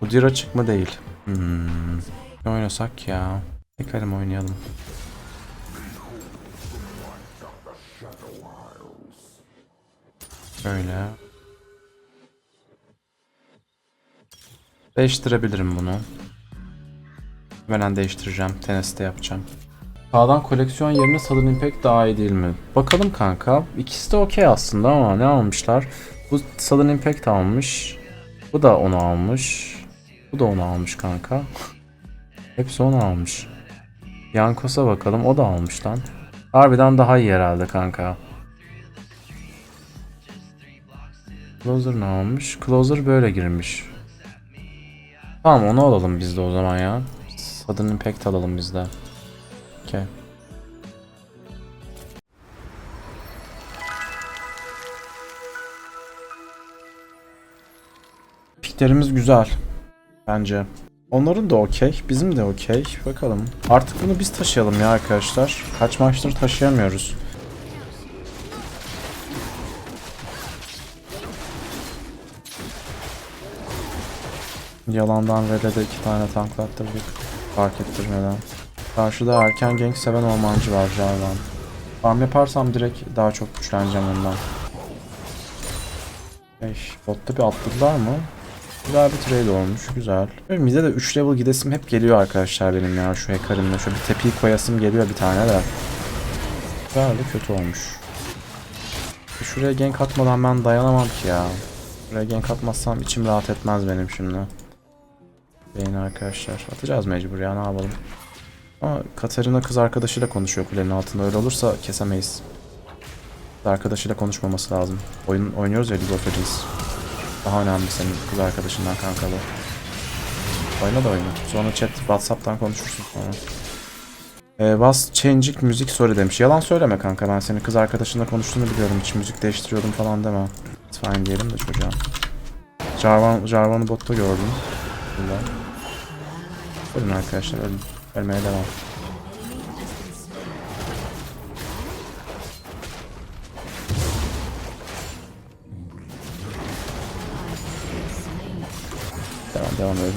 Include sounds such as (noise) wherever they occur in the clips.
Bu dir açık mı değil. Hmm. Ne oynasak ya? Hekarim oynayalım. Böyle. Değiştirebilirim bunu. Ben değiştireceğim. Tennessee'de yapacağım. Sağdan koleksiyon yerine Southern Impact daha iyi değil mi? Bakalım kanka. İkisi de okey aslında ama ne almışlar? Bu Southern Impact almış. Bu da onu almış. Bu da onu almış kanka. Hepsi onu almış. Yankos'a bakalım. O da almış lan. Harbiden daha iyi herhalde kanka. Closer ne almış? Closer böyle girmiş. Tamam onu alalım biz de o zaman ya. Sudden Impact alalım biz de. Okey. Piklerimiz güzel. Bence. Onların da okey. Bizim de okey. Bakalım. Artık bunu biz taşıyalım ya arkadaşlar. Kaç maçtır taşıyamıyoruz. Yalandan Red'e iki tane tanklattırdık. Fark ettirmeden. Karşıda erken gank seven ormancı var Jarvan. Farm yaparsam direkt daha çok güçleneceğim ondan. Hey, botta bir atladılar mı? Güzel bir trade olmuş, güzel. Mid'e de 3 level gidesim hep geliyor arkadaşlar benim ya şu Hekarim'le. Şöyle bir tepiyi koyasım geliyor bir tane de. Güzel de kötü olmuş. Şuraya gank atmadan ben dayanamam ki ya. Şuraya gank atmazsam içim rahat etmez benim şimdi. Beyin arkadaşlar. Atacağız mecbur ya ne yapalım. Ama Katarina kız arkadaşıyla konuşuyor kulenin altında. Öyle olursa kesemeyiz. Arkadaşıyla konuşmaması lazım. Oyun oynuyoruz ya League of Legends. Daha önemli senin kız arkadaşından kankalı. Oyna da oyna. Sonra chat Whatsapp'tan konuşursun sonra. Ee, was changing müzik sorry demiş. Yalan söyleme kanka ben senin kız arkadaşınla konuştuğunu biliyorum. Hiç müzik değiştiriyordum falan deme. Fine diyelim de çocuğa. Jarvan, Jarvan'ı botta gördüm. Güzel. Ölün arkadaşlar ölün. Ölmeye devam. Devam ölün.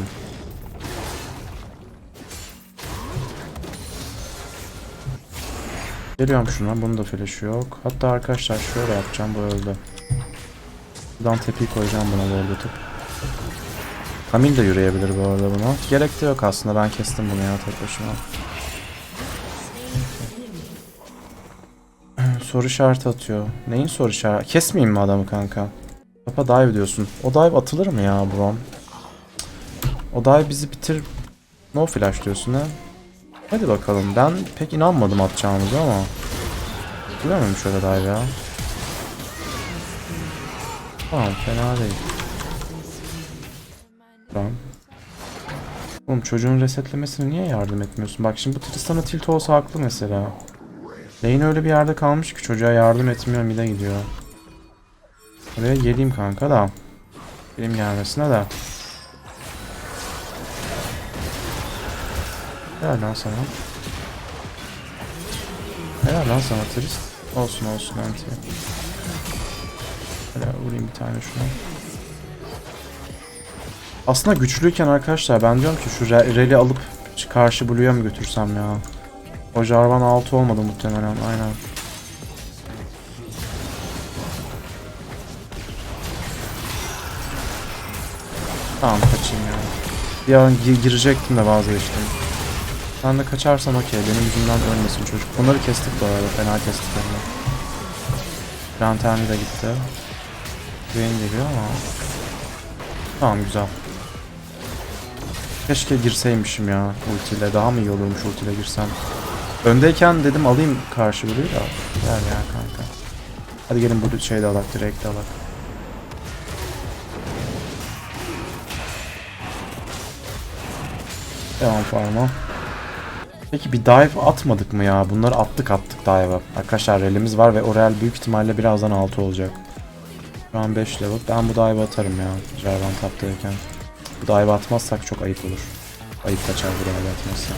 Geliyorum şuna. Bunun da flash'ı yok. Hatta arkadaşlar şöyle yapacağım. Bu öldü. Buradan tepiyi koyacağım buna atıp. Kamil de yürüyebilir bu arada buna. Gerek de yok aslında. Ben kestim bunu ya tek başıma. (clears throat) soru işareti atıyor. Neyin soru işareti? Kesmeyeyim mi adamı kanka? Papa dive diyorsun. O dive atılır mı ya bro? O dive bizi bitir... No flash diyorsun ha? Hadi bakalım. Ben pek inanmadım atacağımıza ama. Bilememiş öyle dive ya. Tamam fena değil. Tamam. Oğlum çocuğun resetlemesine niye yardım etmiyorsun? Bak şimdi bu Tristan'a tilt olsa haklı mesela. Lane öyle bir yerde kalmış ki çocuğa yardım etmiyor mide gidiyor. Oraya geleyim kanka da. Benim gelmesine de. Helal lan sana. Helal lan sana Trist. Olsun olsun anti. Helal vurayım bir tane şuna. Aslında güçlüyken arkadaşlar ben diyorum ki şu re- reli alıp karşı Blue'ya mı götürsem ya? O Jarvan 6 olmadı muhtemelen aynen. Tamam kaçayım ya. Bir an gi- girecektim de vazgeçtim. Sen de kaçarsan okey benim yüzümden ölmesin çocuk. Bunları kestik bu arada fena kestik yani. Lanterni de gitti. Güven geliyor ama. Tamam güzel. Keşke girseymişim ya ultiyle. Daha mı iyi olurmuş ultiyle girsem. Öndeyken dedim alayım karşı Blue'yu da. Gel ya kanka. Hadi gelin bu şeyde alak, direkt alak. Devam farma. Peki bir dive atmadık mı ya? Bunları attık attık dive'a. Arkadaşlar relimiz var ve o rel büyük ihtimalle birazdan 6 olacak. Şu an 5 level. Ben bu dive'ı atarım ya. Jarvan taptayken. Bu dive atmazsak çok ayıp olur. Ayıp kaçar bu dive atmazsak.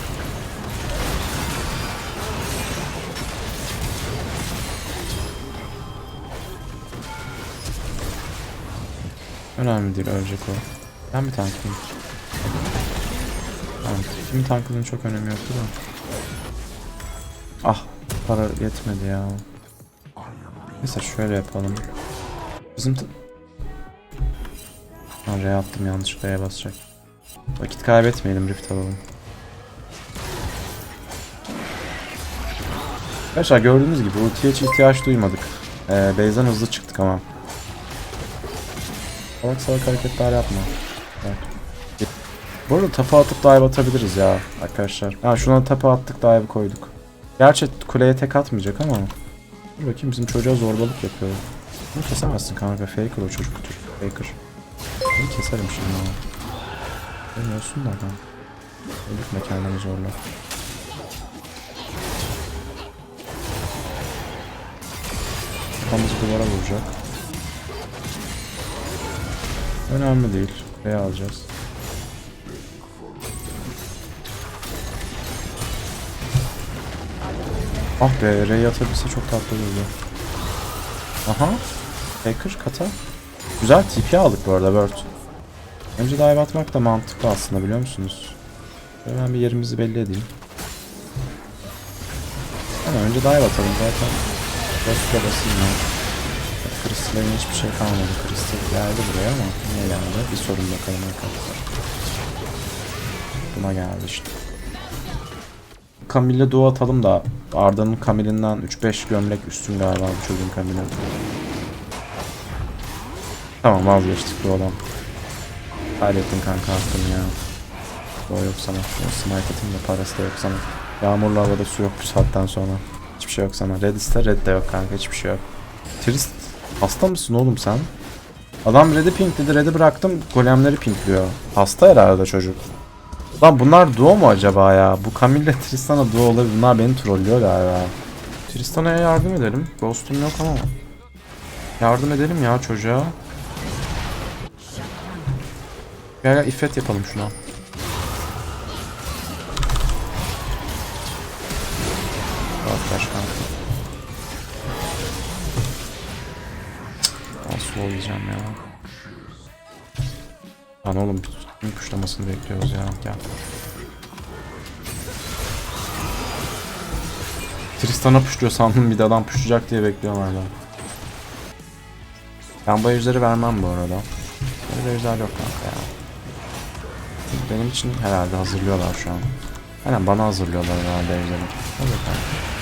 Önemli değil ölecek o. Ben bir tanklayayım. Kimin tankının çok önemi yoktu da. Ah para yetmedi ya. Neyse şöyle yapalım. Bizim t- Ha, R attım yanlışlıkla E basacak. Vakit kaybetmeyelim rift alalım. Arkadaşlar gördüğünüz gibi ultiye hiç ihtiyaç duymadık. Ee, base'den hızlı çıktık ama. Salak salak hareketler yapma. Bak. Bu arada tapa atıp dive atabiliriz ya arkadaşlar. Ha şuna tapa attık dive koyduk. Gerçi kuleye tek atmayacak ama. Dur bakayım bizim çocuğa zorbalık yapıyor. Bunu kesemezsin kanka. Faker o çocuk. Faker. Bunu keserim şimdi ama. Benim olsun da adam. Öldürtme kendini zorla. Kafamızı duvara vuracak. Önemli değil. Buraya alacağız. Ah be, R'yi atabilse çok tatlı olurdu. Aha. Faker kata. Güzel TP aldık bu arada Word. Önce dive atmak da mantıklı aslında biliyor musunuz? Ben bir yerimizi belli edeyim. Ama önce dive atalım zaten. Rost'a basayım ya. Crystal'in hiçbir şey kalmadı. Crystal geldi buraya ama niye geldi? Bir sorun bakalım arkadaşlar. Buna geldi işte. Camille'le duo atalım da Arda'nın Camille'inden 3-5 gömlek üstün galiba bu çocuğun Camille. Tamam vazgeçtik bu adam. Kaybettin kanka hakkını ya. O yok sana. O smite atayım da parası da yok sana. Yağmurlu havada su yok bu saatten sonra. Hiçbir şey yok sana. Red iste red de yok kanka hiçbir şey yok. Trist hasta mısın oğlum sen? Adam red'i pink dedi red'i bıraktım golemleri pinkliyor. Hasta herhalde çocuk. Lan bunlar duo mu acaba ya? Bu Camille ile Tristan'a duo olabilir. Bunlar beni trollüyor galiba. Tristan'a yardım edelim. Ghost'um yok ama. Yardım edelim ya çocuğa. Gel gel iffet yapalım şuna. Nasıl olacağım ya. Lan oğlum bütün kuşlamasını bekliyoruz ya. Gel. Tristan'a puşluyor sandım bir de adam puşlayacak diye bekliyorum hala. Ben bu vermem bu arada. Böyle ejder yok kanka ya. Benim için herhalde hazırlıyorlar şu an. Aynen bana hazırlıyorlar herhalde ejderi. Hadi kanka.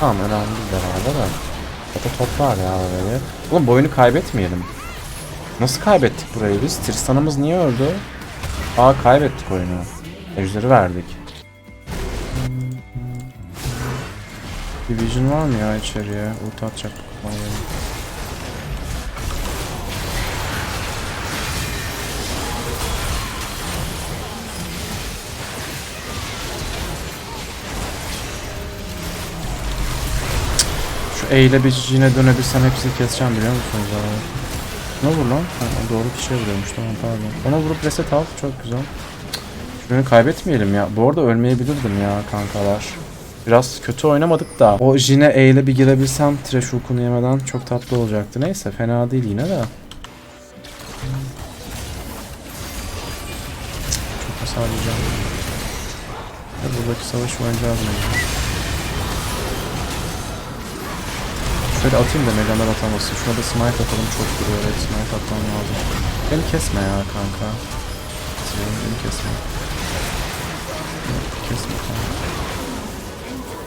Tamam önemli değil herhalde de. Topa toplar ya böyle. Oğlum bu oyunu kaybetmeyelim. Nasıl kaybettik burayı biz? Tristan'ımız niye öldü? Aa kaybettik oyunu. Ejderi verdik. Bir vision var mı ya içeriye? Ulti atacak. Manyak. E ile bir yine dönebilsem hepsini keseceğim biliyor musunuz abi? Ne vur lan? Ha, doğru kişiye vuruyormuş tamam pardon. Ona vurup reset al çok güzel. Şunu kaybetmeyelim ya. Bu arada ölmeyebilirdim ya kankalar. Biraz kötü oynamadık da. O Jine E ile bir girebilsem trash hook'unu yemeden çok tatlı olacaktı. Neyse fena değil yine de. Çok hasar yiyeceğim. Buradaki savaş oynayacağız mı? Şöyle atayım da megalar atamasın. Şuna da smite atalım çok duruyor. Evet smite atmam lazım. Beni kesme ya kanka. Beni, beni kesme. Kesme kanka.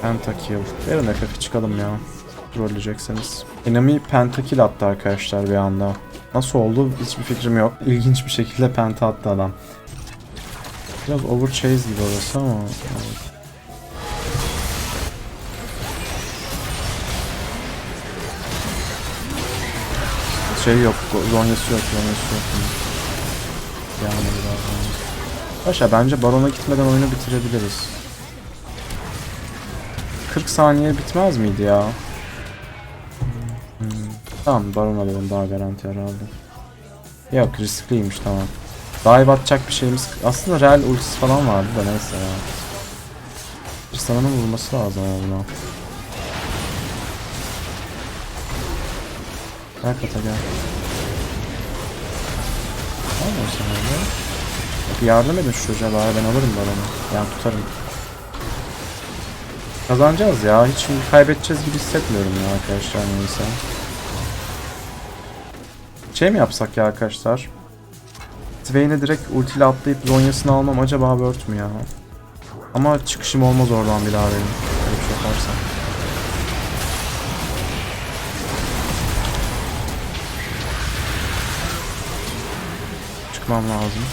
Pentakill. Verin FF'i çıkalım ya. Trolleyecekseniz. Enemy pentakill attı arkadaşlar bir anda. Nasıl oldu hiçbir fikrim yok. İlginç bir şekilde penta attı adam. Biraz overchase gibi orası ama. evet. Şey yok, zonyası yok, zonyası yok. Yani. Başa bence barona gitmeden oyunu bitirebiliriz. 40 saniye bitmez miydi ya? Hmm. Tamam baron alalım daha garanti herhalde. Yok riskliymiş tamam. Dive atacak bir şeyimiz... Aslında real ultisi falan vardı da neyse ya. Tristana'nın vurması lazım ama buna. Gel kata gel. Tamam sen öyle. Bir yardım edin şu çocuğa bari ben alırım balonu. Yani tutarım. Kazanacağız ya. Hiç kaybedeceğiz gibi hissetmiyorum ya arkadaşlar neyse. Şey mi yapsak ya arkadaşlar? Swain'e direkt ultiyle atlayıp zonyasını almam acaba word mü ya? Ama çıkışım olmaz oradan bir daha benim. Öyle bir şey. Çıkmam lazım.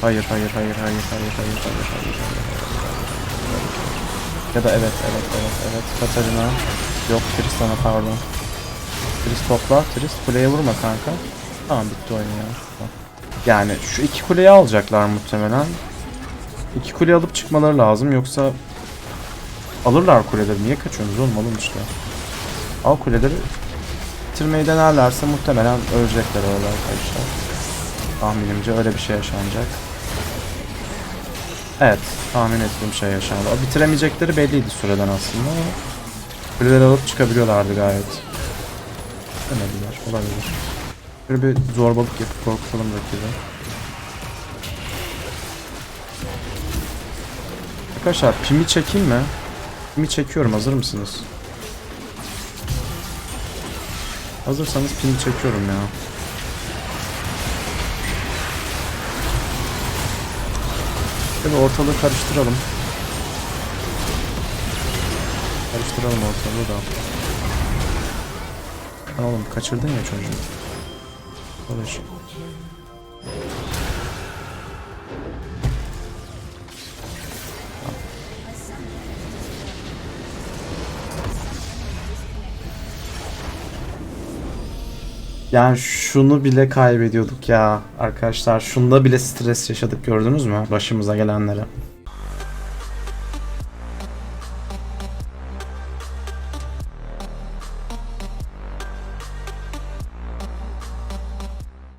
Hayır, hayır, hayır, hayır, hayır, hayır, hayır, hayır, hayır, hayır. Ya da evet, evet, evet, evet. Katarina. Yok, Tristan'a pardon. Tris topla. Tris kuleye vurma kanka. Tamam bitti oyun ya. Yani şu iki kuleyi alacaklar muhtemelen. İki kuleyi alıp çıkmaları lazım yoksa alırlar kuleleri. Niye kaçıyorsunuz oğlum alın işte. Al kuleleri bitirmeyi denerlerse muhtemelen ölecekler orada arkadaşlar. Tahminimce öyle bir şey yaşanacak. Evet, tahmin ettiğim şey yaşandı. O bitiremeyecekleri belliydi süreden aslında ama kuleleri alıp çıkabiliyorlardı gayet. Demediler, olabilir. Böyle bir zorbalık yapıp korkutalım rakibi. Arkadaşlar pimi çekeyim mi? Pimi çekiyorum hazır mısınız? Hazırsanız pimi çekiyorum ya. Şöyle ortalığı karıştıralım. Karıştıralım ortalığı da. Lan oğlum kaçırdın ya çocuğu. Karış. Yani şunu bile kaybediyorduk ya arkadaşlar. Şunda bile stres yaşadık gördünüz mü? Başımıza gelenleri.